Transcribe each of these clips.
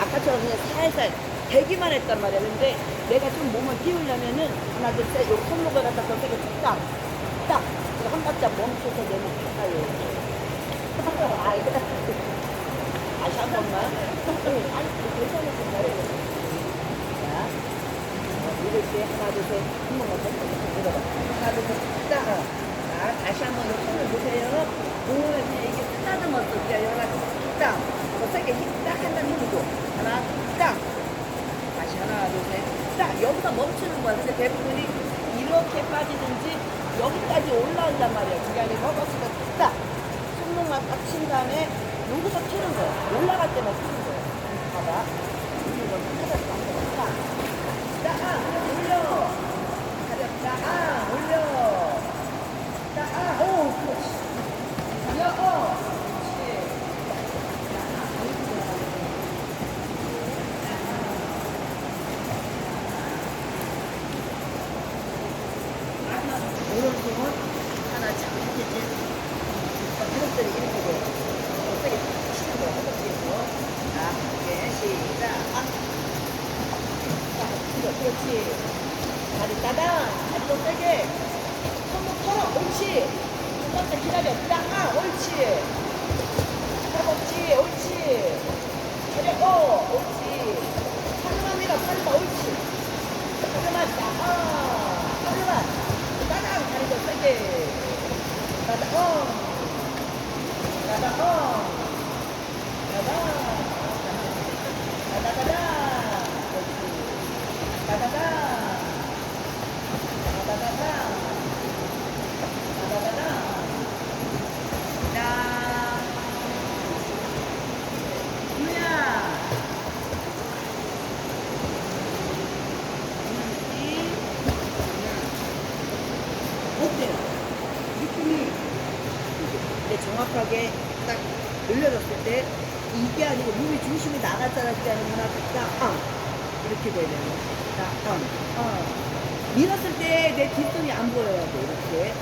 아까처럼 그냥 살살 대기만 했단 말이야. 근데 내가 좀 몸을 띄우려면은 하나 둘셋요 손목을 갖다 더 세게 딱, 딱. 한 바짝 멈춰서 내면 가까이 아, 이거. 하나 둘 셋, 한 번만 더 밀어봐. 하나 둘 셋, 딱. 자, 다시 한번 손을 보세요. 그냥 이게 쓰다듬었을 때 하나 딱. 더 세게 힘딱 한번 힘주고 하나 딱. 다시 하나 둘 셋, 딱. 여기서 멈추는 거야. 근데 대부분이 이렇게 빠지든지 여기까지 올라온단 말이야. 그게 아니고 허벅지가 딱. 손목만 딱 친 다음에 여기서 튀는 거야. 올라갈 때만 튀는 거야. 봐봐. 이거 찾았어. 딱. 딱. 올려. 가볍다. 아, 올려. 딱. 아, 오, 그렇지. 가려. 어. 그렇지. 오른손은 하나 잡고 이렇게 무릎들이 이렇게 돼. 세게 치는 거야. 허벅지에서. 자, 이렇게 시작. 아. 자, 그렇지. 다리 따당. 다리 더 세게. 손목 털어. 옳지. 조금만 기다려. 딱. 아, 옳지. 허벅지. 옳지. 어, 옳지. 팔만 밀어. 팔만. 옳지. 팔만. 딱. 아. 팔만. 따당. 다리 더 세게. 따당. 어. 따당. 어. 따당. 따다다다. 그렇지. 따다다. 따다다다. 따다다다. 자. 유야. 이. 어때요? 느낌이 근데 정확하게 딱 늘려졌을 때 이게 아니고 몸이 중심이 나갔잖아 그게 아니구나 딱 아. 이렇게 돼야 되는 아. 아. 밀었을 때 내 뒷손이 안 보여야 돼 이렇게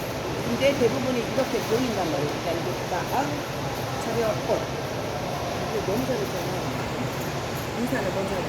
근데 대부분이 이렇게 보인단 말이야 그러니까 이게 딱 아. 차려 어 이거 너무 잘했잖아 인사를 먼저 해